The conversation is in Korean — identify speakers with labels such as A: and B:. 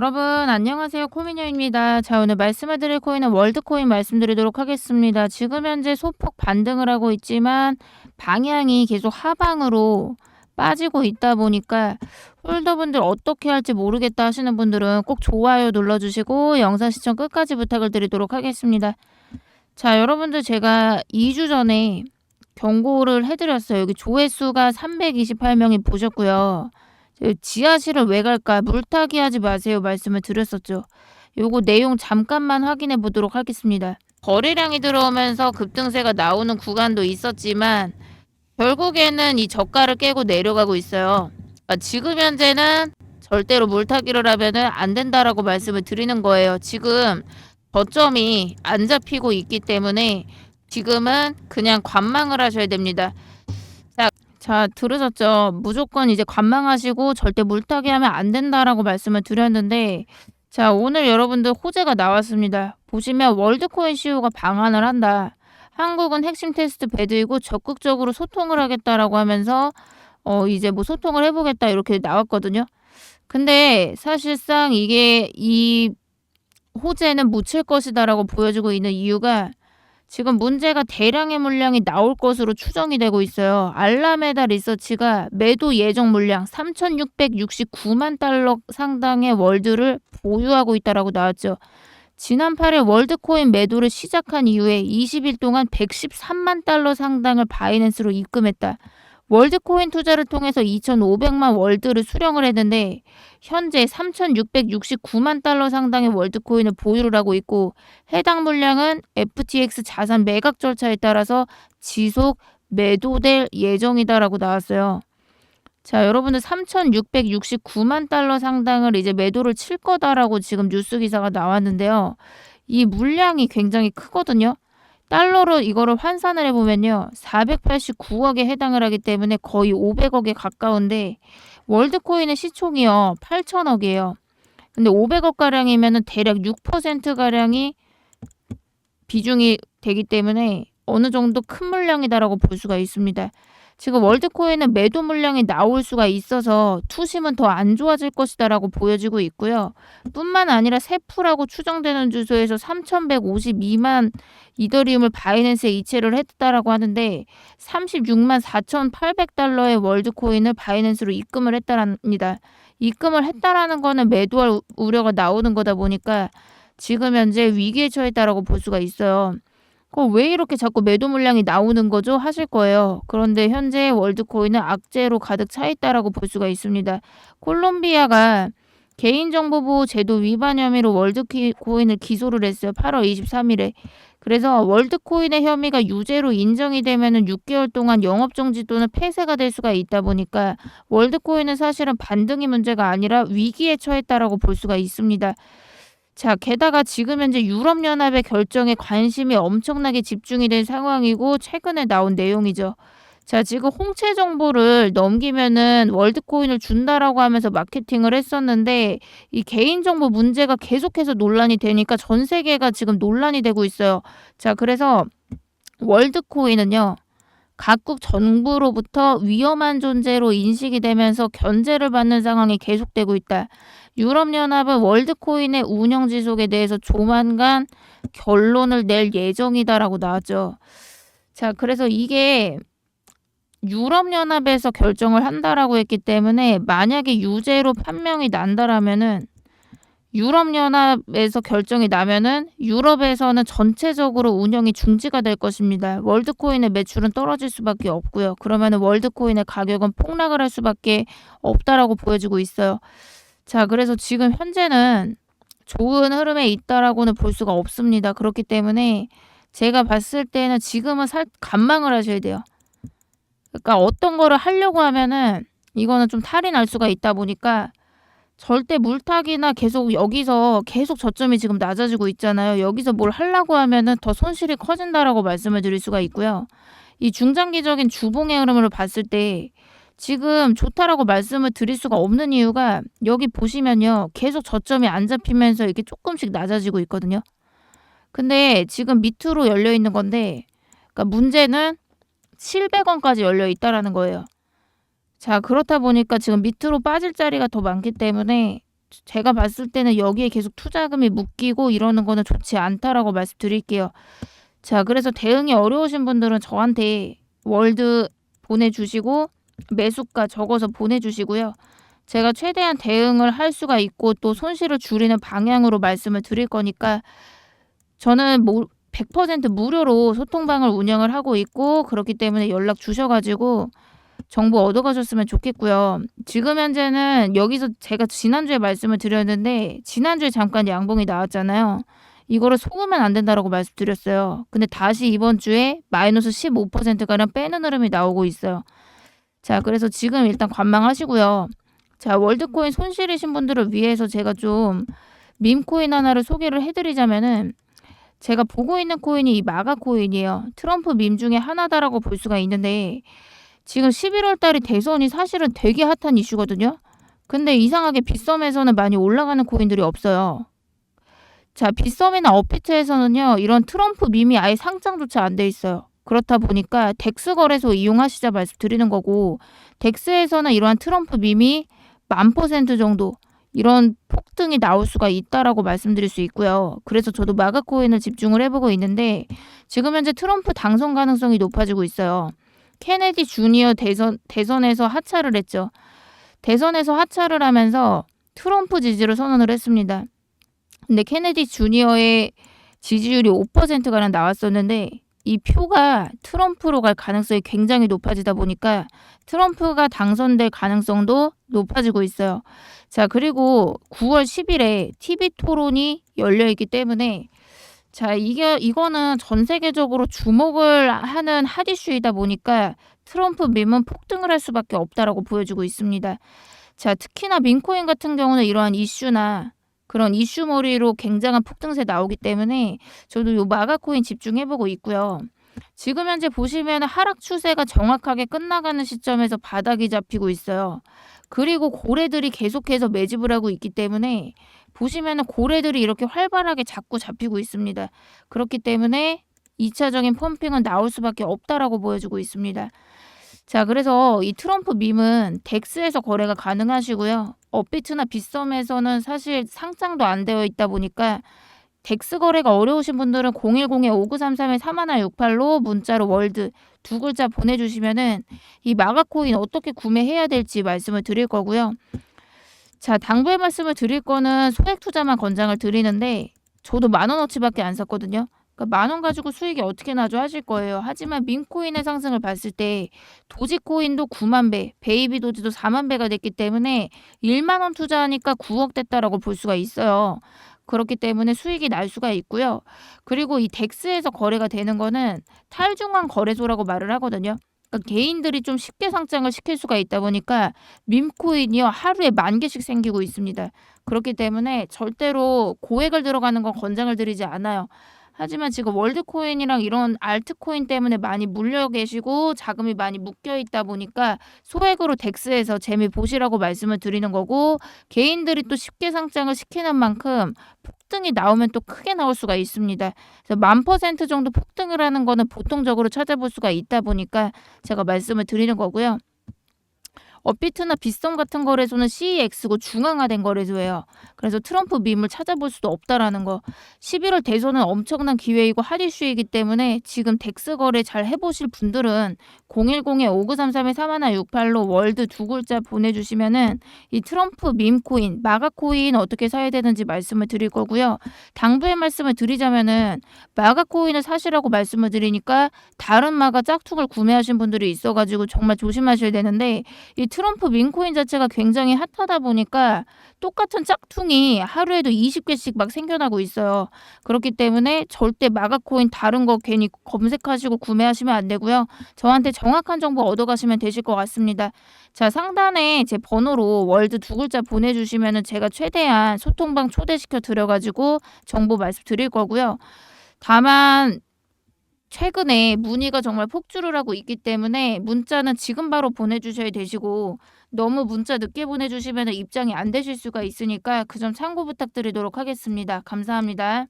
A: 여러분 안녕하세요 코미녀입니다. 자 오늘 말씀해드릴 코인은 월드코인 말씀드리도록 하겠습니다. 지금 현재 소폭 반등을 하고 있지만 방향이 계속 하방으로 빠지고 있다 보니까 홀더분들 어떻게 할지 모르겠다 하시는 분들은 꼭 좋아요 눌러주시고 영상 시청 끝까지 부탁을 드리도록 하겠습니다. 자 여러분들 제가 2주 전에 경고를 해드렸어요. 여기 조회수가 328명이 보셨고요. 저 지하실을 왜 갈까? 물타기 하지 마세요. 말씀을 드렸었죠. 요거 내용 잠깐만 확인해 보도록 하겠습니다. 거래량이 들어오면서 급등세가 나오는 구간도 있었지만 결국에는 이 저가를 깨고 내려가고 있어요. 그러니까 지금 현재는 절대로 물타기를 하면은 안 된다라고 말씀을 드리는 거예요. 지금 저점이 안 잡히고 있기 때문에 지금은 그냥 관망을 하셔야 됩니다. 자, 자 들으셨죠? 무조건 이제 관망하시고 절대 물타기 하면 안 된다라고 말씀을 드렸는데 자 오늘 여러분들 호재가 나왔습니다. 보시면 월드코인 CEO가 방한을 한다. 한국은 핵심 테스트 배드이고 적극적으로 소통을 하겠다라고 하면서 어 이제 뭐 소통을 해보겠다 이렇게 나왔거든요. 근데 사실상 이게 이 호재는 묻힐 것이다라고 보여주고 있는 이유가 지금 문제가 대량의 물량이 나올 것으로 추정이 되고 있어요. 알라메다 리서치가 매도 예정 물량 3,669만 달러 상당의 월드를 보유하고 있다라고 나왔죠. 지난 8일 월드코인 매도를 시작한 이후에 20일 동안 113만 달러 상당을 바이낸스로 입금했다. 월드코인 투자를 통해서 2,500만 월드를 수령을 했는데 현재 3,669만 달러 상당의 월드코인을 보유를 하고 있고 해당 물량은 FTX 자산 매각 절차에 따라서 지속 매도될 예정이다라고 나왔어요. 자, 여러분들 3,669만 달러 상당을 이제 매도를 칠 거다라고 지금 뉴스 기사가 나왔는데요. 이 물량이 굉장히 크거든요. 달러로 이거를 환산을 해보면요. 489억에 해당을 하기 때문에 거의 500억에 가까운데 월드코인의 시총이요. 8천억이에요. 근데 500억 가량이면은 대략 6% 가량이 비중이 되기 때문에 어느 정도 큰 물량이다라고 볼 수가 있습니다. 지금 월드코인은 매도 물량이 나올 수가 있어서 투심은 더 안 좋아질 것이다라고 보여지고 있고요. 뿐만 아니라 세프라고 추정되는 주소에서 3,152만 이더리움을 바이낸스에 이체를 했다라고 하는데 36만 4,800달러의 월드코인을 바이낸스로 입금을 했다랍니다. 입금을 했다라는 거는 매도할 우려가 나오는 거다 보니까 지금 현재 위기에 처했다라고 볼 수가 있어요. 그럼 왜 이렇게 자꾸 매도 물량이 나오는 거죠? 하실 거예요. 그런데 현재 월드코인은 악재로 가득 차 있다라고 볼 수가 있습니다. 콜롬비아가 개인정보보호 제도 위반 혐의로 월드코인을 기소를 했어요. 8월 23일에. 그래서 월드코인의 혐의가 유죄로 인정이 되면은 6개월 동안 영업정지 또는 폐쇄가 될 수가 있다 보니까 월드코인은 사실은 반등이 문제가 아니라 위기에 처했다라고 볼 수가 있습니다. 자, 게다가 지금 현재 유럽연합의 결정에 관심이 엄청나게 집중이 된 상황이고 최근에 나온 내용이죠. 자, 지금 홍채 정보를 넘기면은 월드코인을 준다라고 하면서 마케팅을 했었는데 이 개인정보 문제가 계속해서 논란이 되니까 전 세계가 지금 논란이 되고 있어요. 자, 그래서 월드코인은요. 각국 정부로부터 위험한 존재로 인식이 되면서 견제를 받는 상황이 계속되고 있다. 유럽연합은 월드코인의 운영 지속에 대해서 조만간 결론을 낼 예정이다라고 나왔죠. 자, 그래서 이게 유럽연합에서 결정을 한다라고 했기 때문에 만약에 유죄로 판명이 난다라면은 유럽연합에서 결정이 나면은 유럽에서는 전체적으로 운영이 중지가 될 것입니다. 월드코인의 매출은 떨어질 수밖에 없고요. 그러면은 월드코인의 가격은 폭락을 할 수밖에 없다라고 보여지고 있어요. 자, 그래서 지금 현재는 좋은 흐름에 있다라고는 볼 수가 없습니다. 그렇기 때문에 제가 봤을 때는 지금은 살 간망을 하셔야 돼요. 그러니까 어떤 거를 하려고 하면은 이거는 좀 탈이 날 수가 있다 보니까 절대 물타기나 계속 여기서 계속 저점이 지금 낮아지고 있잖아요. 여기서 뭘 하려고 하면은 더 손실이 커진다라고 말씀을 드릴 수가 있고요. 이 중장기적인 주봉의 흐름을 봤을 때 지금 좋다라고 말씀을 드릴 수가 없는 이유가 여기 보시면요. 계속 저점이 안 잡히면서 이렇게 조금씩 낮아지고 있거든요. 근데 지금 밑으로 열려 있는 건데 그러니까 문제는 700원까지 열려 있다라는 거예요. 자, 그렇다 보니까 지금 밑으로 빠질 자리가 더 많기 때문에 제가 봤을 때는 여기에 계속 투자금이 묶이고 이러는 거는 좋지 않다라고 말씀드릴게요. 자, 그래서 대응이 어려우신 분들은 저한테 월드 보내주시고 매수가 적어서 보내주시고요. 제가 최대한 대응을 할 수가 있고 또 손실을 줄이는 방향으로 말씀을 드릴 거니까 저는 뭐 100% 무료로 소통방을 운영을 하고 있고 그렇기 때문에 연락 주셔가지고 정보 얻어가셨으면 좋겠고요. 지금 현재는 여기서 제가 지난주에 말씀을 드렸는데 지난주에 잠깐 양봉이 나왔잖아요. 이거를 속으면 안 된다라고 말씀드렸어요. 근데 다시 이번 주에 마이너스 15%가량 빼는 흐름이 나오고 있어요. 자, 그래서 지금 일단 관망하시고요. 자, 월드코인 손실이신 분들을 위해서 제가 좀 밈코인 하나를 소개를 해드리자면은 제가 보고 있는 코인이 이 마가 코인이에요. 트럼프 밈 중에 하나다라고 볼 수가 있는데 지금 11월 달에 대선이 사실은 되게 핫한 이슈거든요. 근데 이상하게 빗썸에서는 많이 올라가는 코인들이 없어요. 자, 빗썸이나 업비트에서는요, 이런 트럼프 밈이 아예 상장조차 안 돼 있어요. 그렇다 보니까 덱스 거래소 이용하시자 말씀드리는 거고, 덱스에서는 이러한 트럼프 밈이 만 퍼센트 정도 이런 폭등이 나올 수가 있다라고 말씀드릴 수 있고요. 그래서 저도 마가 코인을 집중을 해보고 있는데, 지금 현재 트럼프 당선 가능성이 높아지고 있어요. 케네디 주니어 대선, 대선에서 하차를 했죠. 대선에서 하차를 하면서 트럼프 지지를 선언을 했습니다. 근데 케네디 주니어의 지지율이 5%가량 나왔었는데 이 표가 트럼프로 갈 가능성이 굉장히 높아지다 보니까 트럼프가 당선될 가능성도 높아지고 있어요. 자, 그리고 9월 10일에 TV 토론이 열려 있기 때문에 자, 이게 이거는 전 세계적으로 주목을 하는 핫 이슈이다 보니까 트럼프 밈은 폭등을 할 수밖에 없다라고 보여지고 있습니다. 자, 특히나 민코인 같은 경우는 이러한 이슈나 그런 이슈머리로 굉장한 폭등세 나오기 때문에 저도 요 마가코인 집중해보고 있고요. 지금 현재 보시면 하락 추세가 정확하게 끝나가는 시점에서 바닥이 잡히고 있어요. 그리고 고래들이 계속해서 매집을 하고 있기 때문에 보시면은 고래들이 이렇게 활발하게 자꾸 잡히고 있습니다. 그렇기 때문에 2차적인 펌핑은 나올 수밖에 없다라고 보여주고 있습니다. 자, 그래서 이 트럼프 밈은 덱스에서 거래가 가능하시고요. 업비트나 빗썸에서는 사실 상장도 안 되어 있다 보니까 덱스 거래가 어려우신 분들은 010-5933-3168로 문자로 월드 두 글자 보내주시면은 이 마가코인 어떻게 구매해야 될지 말씀을 드릴 거고요. 자, 당부의 말씀을 드릴 거는 소액 투자만 권장을 드리는데 저도 만 원어치밖에 안 샀거든요. 그러니까 만원 가지고 수익이 어떻게 나죠 하실 거예요. 하지만 민코인의 상승을 봤을 때 도지코인도 9만 배, 베이비 도지도 4만 배가 됐기 때문에 1만 원 투자하니까 9억 됐다라고 볼 수가 있어요. 그렇기 때문에 수익이 날 수가 있고요. 그리고 이 덱스에서 거래가 되는 거는 탈중앙 거래소라고 말을 하거든요. 그러니까 개인들이 좀 쉽게 상장을 시킬 수가 있다 보니까 밈코인이요 하루에 만 개씩 생기고 있습니다. 그렇기 때문에 절대로 고액을 들어가는 건 권장을 드리지 않아요. 하지만 지금 월드코인이랑 이런 알트코인 때문에 많이 물려 계시고 자금이 많이 묶여 있다 보니까 소액으로 덱스에서 재미 보시라고 말씀을 드리는 거고 개인들이 또 쉽게 상장을 시키는 만큼 폭등이 나오면 또 크게 나올 수가 있습니다. 그래서 만 퍼센트 정도 폭등을 하는 거는 보통적으로 찾아볼 수가 있다 보니까 제가 말씀을 드리는 거고요. 업비트나 빗썸 같은 거래소는 CEX고 중앙화된 거래소예요. 그래서 트럼프 밈을 찾아볼 수도 없다라는 거. 11월 대선은 엄청난 기회이고 핫 이슈이기 때문에 지금 덱스 거래 잘 해보실 분들은 010-5933-3168로 월드 두 글자 보내주시면은 이 트럼프 밈 코인, 마가 코인 어떻게 사야 되는지 말씀을 드릴 거고요. 당부의 말씀을 드리자면은 마가 코인을 사시라고 말씀을 드리니까 다른 마가 짝퉁을 구매하신 분들이 있어가지고 정말 조심하셔야 되는데 이 트럼프 민코인 자체가 굉장히 핫하다 보니까 똑같은 짝퉁이 하루에도 20개씩 막 생겨나고 있어요. 그렇기 때문에 절대 마가코인 다른 거 괜히 검색하시고 구매하시면 안 되고요. 저한테 정확한 정보 얻어가시면 되실 것 같습니다. 자, 상단에 제 번호로 월드 두 글자 보내주시면은 제가 최대한 소통방 초대시켜 드려가지고 정보 말씀드릴 거고요. 다만 최근에 문의가 정말 폭주를 하고 있기 때문에 문자는 지금 바로 보내주셔야 되시고 너무 문자 늦게 보내주시면 입장이 안 되실 수가 있으니까 그 점 참고 부탁드리도록 하겠습니다. 감사합니다.